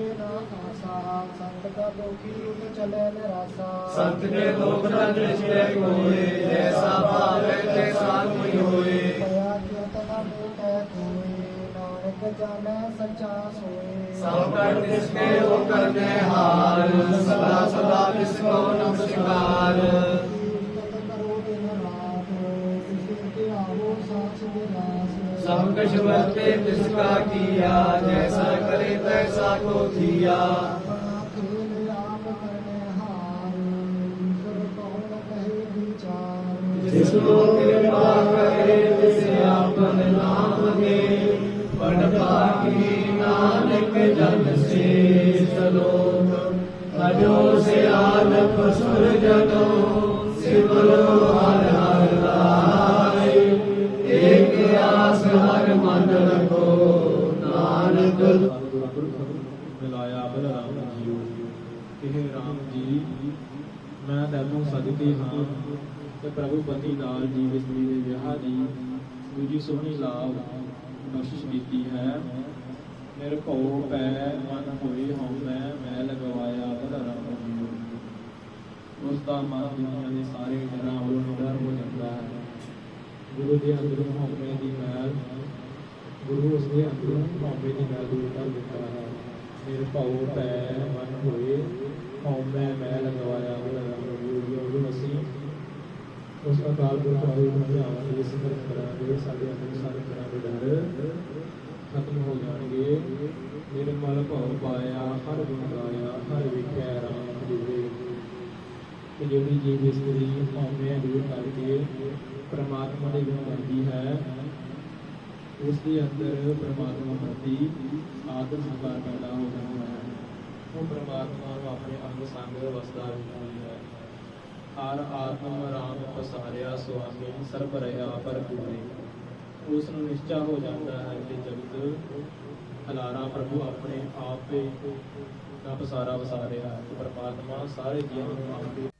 ਕੇ ਨਾ ਆਸਾ ਸੰਤ ਕਾ ਦੁਖੀ ਉਤ ਚਲੇ ਨਿਰਾਸਾ ਸੰਤ ਕੇ ਦੁਖ ਨਾ ਦ੍ਰਿਸ਼ਟੇ ਕੋਏ, ਜੈਸਾ ਭਾਵੇ ਤੈਸਾ ਕੋਈ ਹੋਏ ਦਇਆ ਕੀਤ ਨਾ ਮੂਟੈ ਕੋਏ ਨਾਨਕ ਜਾਣੈ ਸੱਚਾ ਸੋਏ ਸਭ ਕਰ ਤਿਸਕੇ ਉਹ ਕਰਨੇ ਹਾਰ ਸਦਾ ਸਦਾ ਤਿਸ ਕੋ ਨਮਸਕਾਰ ਸਭ ਕਛ ਵਰਤੇ ਤਿਸ ਕਾ ਕੀਆ ਜੈਸਾ ਕਰੇ ਤੈਸਾ ਕੋ ਥੀਆ ਆਪਣਾ ਖੇਲ ਆਪ ਕਰਨੇ ਹਾਰ ਈਸ਼ਰ ਕੌਣ ਕਹੇ ਵਿਚਾਰ ਜਿਸ ਕੋ ਕਿਰਪਾ ਕਰੇ ਤਿਸ ਆਪਨ ਨਾਮ ਦੇ ਮਿਲਾਇਆ ਬਲਰਾਮ ਜੀਓ। ਇਹ ਰਾਮ ਜੀ, ਮੈਂ ਤੈਨੂੰ ਸਦਕੇ ਹਾਂ ਤੇ ਪ੍ਰਭੂ ਪਤੀ ਲਾਲ ਜੀ ਵਿਸਤਰੀ ਦੇ ਵਿਆਹ ਦੀ ਦੂਜੀ ਸੋਹਣੀ ਲਾਭ ਬਖਸ਼ਿਸ਼ ਕੀਤੀ ਹੈ। ਨਿਰਭਉ ਪੈ ਮਨ ਹੋਈ ਹਉ ਮੈਂ ਮੈਂ ਲਗਵਾਇਆ ਬਲਰਾਮ ਜੀਓ। ਉਸ ਦਾ ਮਨ ਦੁਨੀਆ ਦੇ ਸਾਰੇ ਡਰਾਂ ਵੱਲੋਂ ਨਿਡਰ ਹੋ ਜਾਂਦਾ ਹੈ। ਗੁਰੂ ਦੇ ਅੰਦਰੋਂ ਹਉਮੈ ਦੀ ਮੈਲ, ਗੁਰੂ ਉਸ ਦੇ ਅੰਦਰੋਂ ਹਉਮੈ ਦੀ ਮੈਲ ਦੂਰ ਕਰ ਦਿੰਦਾ ਹੈ। ਨਿਰਭਉ ਪੈ ਮਨ ਹੋਏ ਹਉਮੈ ਮੈਂ ਲਗਵਾਇਆ ਉਹ ਅਸੀਂ ਉਸ ਅਕਾਲ ਪੁਰਖ ਦੇ ਸਮਝਾਵਾਂਗੇ ਸਿਮਰਨ ਕਰਾਂਗੇ, ਸਾਡੇ ਅੰਦਰ ਸਾਰੇ ਤਰ੍ਹਾਂ ਦੇ ਡਰ ਖਤਮ ਹੋ ਜਾਣਗੇ। ਨਿਰਮਲ ਭਉ ਪਾਇਆ, ਹਰ ਗੁਣ ਗਾਇਆ, ਹਰ ਵਿਖਿਆ ਰਾਮ ਜੀਵੇ ਕਿ ਜਿਹੜੀ ਜੀਵ ਦੀ ਹਉਮੈ ਦੂਰ ਕਰਕੇ ਪ੍ਰਮਾਤਮਾ ਦੇ ਗੁਣ ਗਾਉਂਦੀ ਹੈ ਉਸ ਦੇ ਅੰਦਰ ਪਰਮਾਤਮਾ ਪ੍ਰਤੀ ਆਦਰ ਸਤਿਕਾਰ ਪੈਦਾ ਹੋ ਜਾਂਦਾ ਹੈ। ਉਹ ਪਰਮਾਤਮਾ ਨੂੰ ਆਪਣੇ ਅੰਗ ਸੰਗ ਵਸਦਾ ਹੁੰਦੀ ਹੈ। ਹਰ ਆਤਮ ਰਾਮ ਪਸਾਰਿਆ, ਸੁਆਮੀ ਸਰਬ ਰਹਾ, ਭਰਪੂਰੇ ਉਸ ਨੂੰ ਨਿਸ਼ਚਾ ਹੋ ਜਾਂਦਾ ਹੈ ਕਿ ਜਗਤ ਹਲਾਰਾ ਪ੍ਰਭੂ ਆਪਣੇ ਆਪ ਦਾ ਪਸਾਰਾ ਵਸਾ ਰਿਹਾ ਹੈ। ਪਰਮਾਤਮਾ ਸਾਰੇ ਜੀਵਾਂ ਨੂੰ ਆਪੇ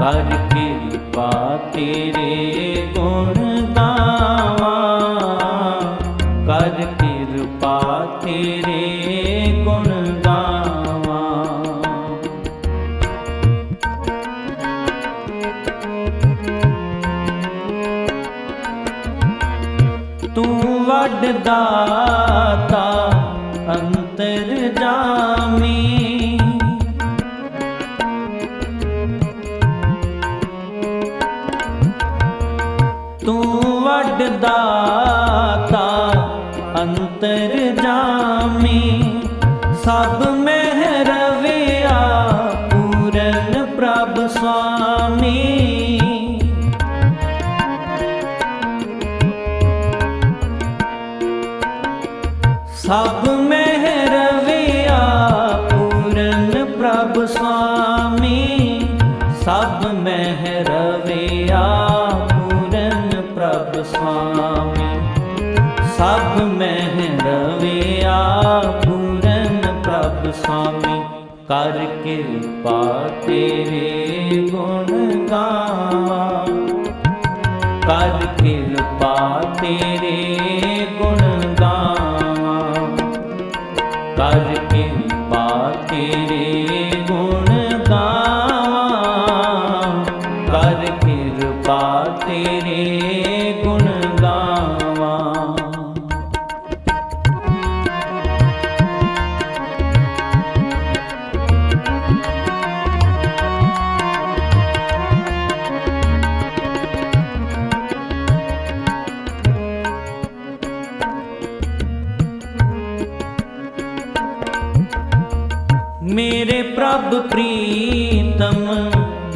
ਕਰ ਕਿਰਪਾ ਤੇਰੇ ਗੁਣ ਗਾਵਾਂ। ਕਰ ਕਿਰਪਾ ਤੇਰੇ ਗੁਣ ਤੂੰ ਵੱਡ ਦਾਤਾ ਅੰਤਰ ਜਾਮੀ ਉਤਰ ਜਾਮੀ ਸਭ ਮਹਿ ਪੂਰਨ ਪ੍ਰਭ ਸੁਆਮੀ। ਸਭ ਮਹਿ ਪੂਰਨ ਪ੍ਰਭ ਸੁਆਮੀ। ਸਭ ਮਹਿ ਪੂਰਨ ਪ੍ਰਭ ਸੁਆਮੀ। ਸਭ ਮਹਿ ਰਵਿਆ, ਪੂਰਨ ਪ੍ਰਭ ਸੁਆਮੀ। ਕਰ ਕਿਰਪਾ ਤੇਰੇ ਗੁਣ ਗਾਵਾਂ। ਕਰ ਕਿਰਪਾ ਤੇਰੇ ਗੁਣ ਗਾਵਾਂ। ਕਰ ਕਿਰਪਾ ਤੇਰੇ ਗੁਣ ਗਾਵਾਂ। ਕਰ ਕਿਰਪਾ ਤੇਰੇ ਮੇਰੇ ਪ੍ਰਭ ਪ੍ਰੀਤਮ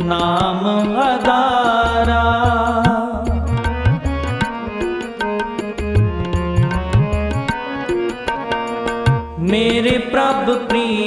ਨਾਮ ਅਦਾਰਾ ਮੇਰੇ ਪ੍ਰਭ ਪ੍ਰੀਤਮ